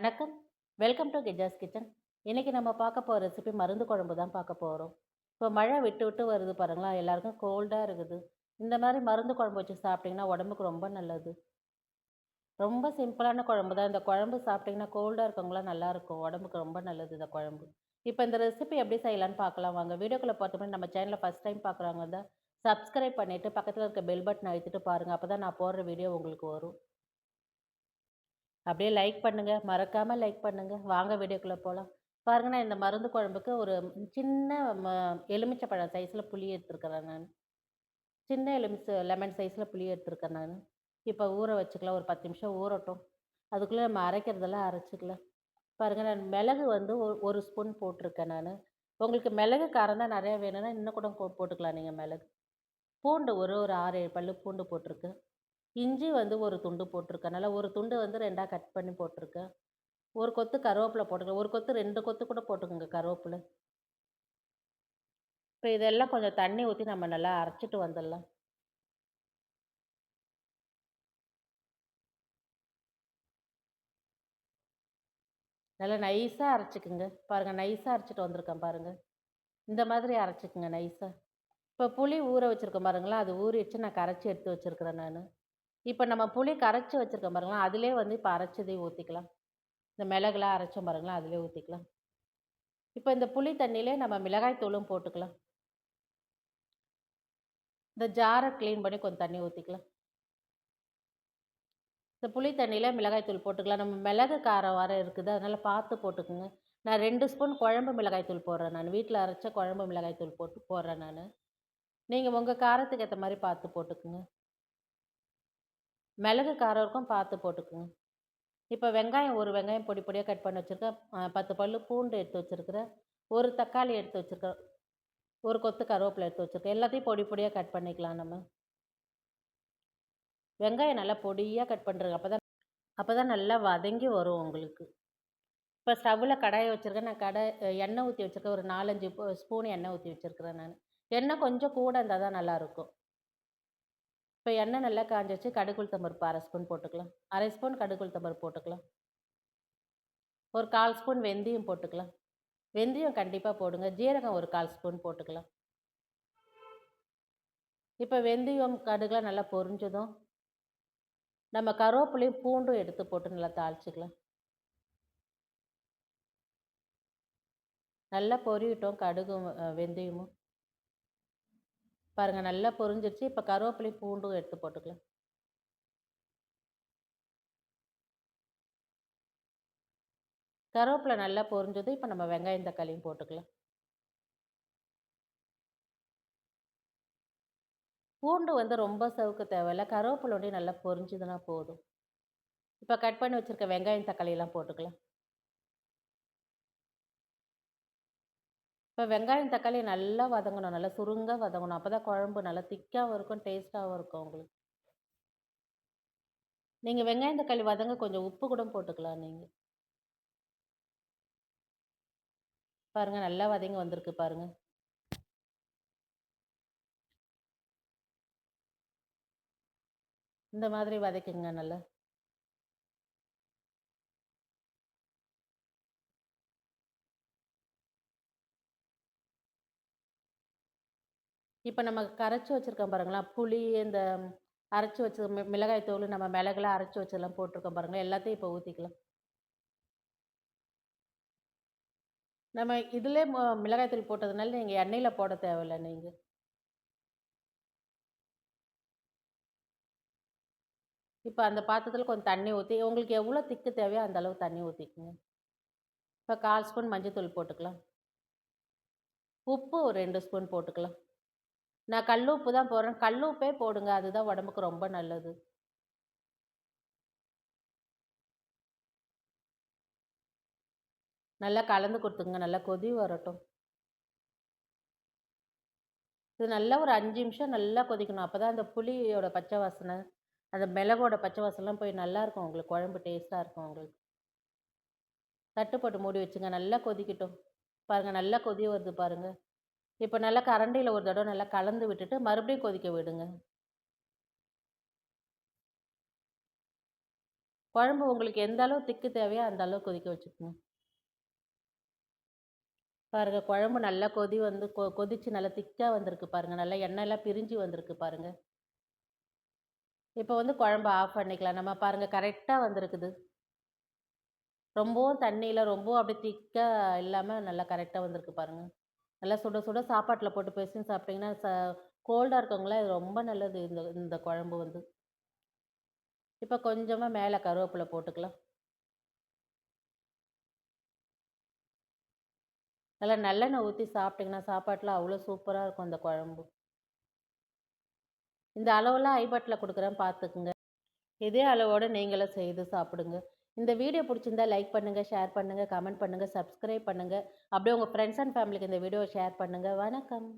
வணக்கம். Welcome to Gejas kitchen. இன்றைக்கி நம்ம பார்க்க போகிற ரெசிபி மருந்து குழம்பு தான் பார்க்க போகிறோம் இப்போ மழை விட்டு விட்டு வருது பாருங்களா எல்லாருக்கும் கோல்டாக இருக்குது. இந்த மாதிரி மருந்து குழம்பு வச்சு சாப்பிட்டிங்கன்னா உடம்புக்கு ரொம்ப நல்லது. ரொம்ப சிம்பிளான குழம்பு தான். இந்த குழம்பு சாப்பிட்டிங்கன்னா கோல்டாக இருக்கவங்களாம் நல்லாயிருக்கும் உடம்புக்கு ரொம்ப நல்லது இந்த குழம்பு. இப்போ இந்த ரெசிபி எப்படி செய்யலான்னு பார்க்கலாம். வாங்க. வீடியோக்குள்ளே பார்த்தோம்னா நம்ம சேனலில் ஃபஸ்ட் டைம் பார்க்குறவங்க தான் சப்ஸ்கிரைப் பண்ணிவிட்டு பக்கத்தில் இருக்க பெல் பட்டன் அழுத்திட்டு பாருங்கள் அப்போ தான் நான் போடுற வீடியோ உங்களுக்கு வரும். அப்படியே லைக் பண்ணுங்கள் மறக்காமல் லைக் பண்ணுங்கள் வாங்க வீடியோக்குள்ளே போகலாம் பாருங்கண்ணா நான் இந்த மருந்து குழம்புக்கு ஒரு சின்ன ம எலுமிச்சைப்பழம் சைஸில் புளி எடுத்துருக்கிறேன் நான். சின்ன எலுமிச்சை லெமன் சைஸில் புளி எடுத்துருக்கேன் நான். இப்போ ஊற வச்சுக்கலாம். ஒரு பத்து நிமிஷம் ஊறட்டும். அதுக்குள்ளே நம்ம அரைக்கிறதெல்லாம் அரைச்சிக்கலாம். பாருங்கள் நான் மிளகு வந்து ஒரு ஸ்பூன் போட்டிருக்கேன் நான். உங்களுக்கு மிளகு காரம் தான் நிறையா வேணும்னா இன்னும் கூட போட்டுக்கலாம். நீங்கள் மிளகு. பூண்டு ஒரு ஒரு ஆறு ஏழு பல்லு பூண்டு போட்டிருக்கு. இஞ்சி வந்து ஒரு துண்டு போட்டிருக்கேன். நல்லா ஒரு துண்டு வந்து ரெண்டாக கட் பண்ணி போட்டிருக்கேன். ஒரு கொத்து கருவேப்பிலை போட்டுக்கோங்க ஒரு கொத்து ரெண்டு கொத்து கூட போட்டுக்கோங்க கருவேப்பிலை. இப்போ இதெல்லாம் கொஞ்சம் தண்ணி ஊற்றி நம்ம நல்லா அரைச்சிட்டு வந்துடலாம். நல்லா நைஸாக அரைச்சிக்குங்க. பாருங்கள் நைஸாக அரைச்சிட்டு வந்திருக்கேன் பாருங்கள் இந்த மாதிரி அரைச்சிக்குங்க நைஸாக இப்போ புளி ஊற வச்சுருக்கேன் பாருங்களா அது ஊறிடுச்சு. நான் கரைச்சி எடுத்து வச்சுருக்கிறேன் நான். இப்போ நம்ம புளி கரைச்சி வச்சுருக்கோம் பாருங்களா அதிலே வந்து இப்போ அரைச்சதையும் ஊற்றிக்கலாம் இந்த மிளகுலாம் அரைச்சோம் பாருங்களேன் அதிலே ஊற்றிக்கலாம் இப்போ இந்த புளி தண்ணியிலே நம்ம மிளகாய் தூளும் போட்டுக்கலாம். இந்த ஜாரை க்ளீன் பண்ணி கொஞ்சம் தண்ணி ஊற்றிக்கலாம் இந்த புளி தண்ணியில் மிளகாய் தூள் போட்டுக்கலாம். நம்ம மிளகு காரம் வர இருக்குது அதனால் பார்த்து போட்டுக்குங்க. நான் ரெண்டு ஸ்பூன் குழம்பு மிளகாய் தூள் போடுறேன் நான். வீட்டில் அரைச்ச குழம்பு மிளகாய் தூள் போட்டு போடுறேன் நான். நீங்கள் உங்கள் காரத்துக்கு ஏற்ற மாதிரி பார்த்து போட்டுக்குங்க. மிளகு காரம் இருக்கும் பார்த்து போட்டுக்குங்க இப்போ வெங்காயம் ஒரு வெங்காயம் பொடி பொடியாக கட் பண்ணி வச்சுருக்கேன் பத்து பல் பூண்டு எடுத்து வச்சுருக்கிறேன் ஒரு தக்காளி எடுத்து வச்சுருக்கேன் ஒரு கொத்து கருவேப்பிலை எடுத்து வச்சுருக்கேன் எல்லாத்தையும் பொடி பொடியாக கட் பண்ணிக்கலாம் நம்ம. வெங்காயம் நல்லா பொடியாக கட் பண்ணுறது அப்போ தான் அப்போ தான் நல்லா வதங்கி வரும் உங்களுக்கு. இப்போ ஸ்டவ்வில் கடாயை வச்சுருக்கேன் நான் கடை எண்ணெய் ஊற்றி வச்சுருக்கேன் ஒரு நாலஞ்சு ஸ்பூன் எண்ணெய் ஊற்றி வச்சுருக்கிறேன் நான். எண்ணெய் கொஞ்சம் கூட இருந்தால் தான் நல்லாயிருக்கும் இப்போ எண்ணெய் நல்லா காஞ்சிச்சு கடுகுள் தம்பருப்பு அரை ஸ்பூன் போட்டுக்கலாம். அரை ஸ்பூன் கடுகுள் தம்பருப்பு போட்டுக்கலாம். ஒரு கால் ஸ்பூன் வெந்தயம் போட்டுக்கலாம். வெந்தயம் கண்டிப்பாக போடுங்க. ஜீரகம் ஒரு கால் ஸ்பூன் போட்டுக்கலாம். இப்போ வெந்தயம் கடுகுலாம் நல்லா பொரிஞ்சதும் நம்ம கருவேப்பிலையும் பூண்டும் எடுத்து போட்டு நல்லா தாளிச்சிக்கலாம். நல்லா பொரியட்டும் கடுகும் வெந்தயமும். பாருங்கள் நல்லா பொரிஞ்சிருச்சு. இப்போ கருவேப்பிலை பூண்டும் எடுத்து போட்டுக்கலாம். கருவேப்பிலை நல்லா பொரிஞ்சது. இப்போ நம்ம வெங்காயம் தக்காளியும் போட்டுக்கலாம். பூண்டு வந்து ரொம்ப சவுக்கு தேவையில்ல. கருவேப்பிலோடையும் நல்லா பொரிஞ்சுதுன்னா போதும். இப்போ கட் பண்ணி வச்சுருக்க வெங்காயம் தக்காளியெல்லாம் போட்டுக்கலாம். இப்போ வெங்காயம் தக்காளி நல்லா வதங்கணும். நல்லா சுருங்க வதங்கணும். அப்போ தான் குழம்பு நல்லா திக்காகவும் இருக்கும் டேஸ்ட்டாகவும் இருக்கும் உங்களுக்கு. நீங்கள் வெங்காயம் தக்காளி வதங்க கொஞ்சம் உப்பு கூட போட்டுக்கலாம் நீங்கள் பாருங்கள் நல்லா வதங்கி வந்திருக்கு பாருங்கள் இந்த மாதிரி வதக்குங்க நல்லா. இப்போ நம்ம கரைச்சி வச்சுருக்கோம் பாருங்களா புளி இந்த அரைச்சி வச்ச மி மிளகாய் தூள் நம்ம மிளகுலாம் அரைச்சி வச்சதெல்லாம் போட்டிருக்கோம் பாருங்கள் எல்லாத்தையும் இப்போ ஊற்றிக்கலாம் நம்ம இதிலே மிளகாய் தூள் போட்டதுனால நீங்கள் எண்ணெயில் போட தேவையில்ல நீங்கள் இப்போ அந்த பாத்திரத்தில் கொஞ்சம் தண்ணி ஊற்றி உங்களுக்கு எவ்வளோ திக்கு தேவையோ அந்த அளவு தண்ணி ஊற்றிக்குங்க இப்போ கால் ஸ்பூன் மஞ்சள் தூள் போட்டுக்கலாம். உப்பு ஒரு ரெண்டு ஸ்பூன் போட்டுக்கலாம். நான் கல் உப்பு தான் போடுறேன். கல் உப்பே போடுங்க. அதுதான் உடம்புக்கு ரொம்ப நல்லது. நல்லா கலந்து கொடுத்துங்க நல்லா கொதி வரட்டும். இது நல்லா ஒரு அஞ்சு நிமிஷம் நல்லா கொதிக்கணும். அப்போ தான் அந்த புளியோட பச்சை வாசனை அந்த மிளகோட பச்சை வாசனைலாம் போய் நல்லாயிருக்கும் உங்களுக்கு. குழம்பு டேஸ்ட்டாக இருக்கும் உங்களுக்கு. தட்டு போட்டு மூடி வச்சுங்க. நல்லா கொதிக்கட்டும். பாருங்கள் நல்லா கொதி வருது பாருங்கள் இப்போ நல்லா கரண்டியில் ஒரு தடவை நல்லா கலந்து விட்டுட்டு மறுபடியும் கொதிக்க விடுங்க. குழம்பு உங்களுக்கு எந்த அளவு திக்கு தேவையோ அந்த அளவு கொதிக்க வச்சுக்கோங்க. பாருங்க குழம்பு நல்லா கொதி வந்து கொ கொதிச்சு நல்லா திக்காக வந்திருக்கு பாருங்க. நல்லா எண்ணெயெல்லாம் பிரிஞ்சு வந்திருக்கு பாருங்க. இப்போ வந்து குழம்பு ஆஃப் பண்ணிக்கலாம். நம்ம பாருங்க கரெக்டாக வந்திருக்குது. ரொம்பவும் தண்ணியில் ரொம்பவும் அப்படியே திக்காக இல்லாமல் நல்லா கரெக்டாக வந்திருக்கு பாருங்கள் நல்லா சுட சுட சாப்பாட்டில் போட்டு பேசி சாப்பிட்டிங்கன்னா ச கோல்டாக இருக்கவங்களாம் இது ரொம்ப நல்லது இந்த இந்த குழம்பு வந்து. இப்போ கொஞ்சமாக மேலே கருவேப்பிலை போட்டுக்கலாம். நல்லா நல்லெண்ணெய் ஊற்றி சாப்பிட்டிங்கன்னா சாப்பாட்டில் அவ்வளோ சூப்பராக இருக்கும் அந்த குழம்பு. இந்த அளவெல்லாம் ஐபாட்டில் கொடுக்குறேன் பார்த்துக்குங்க இதே அளவோடு நீங்களும் செய்து சாப்பிடுங்க. இந்த வீடியோ பிடிச்சிருந்தா லைக் பண்ணுங்கள் ஷேர் பண்ணுங்கள் கமெண்ட் பண்ணுங்கள் சப்ஸ்கிரைப் பண்ணுங்கள் அப்படியே உங்கள் ஃப்ரெண்ட்ஸ் அண்ட் ஃபேமிலிக்கு இந்த வீடியோவை ஷேர் பண்ணுங்கள் வணக்கம்.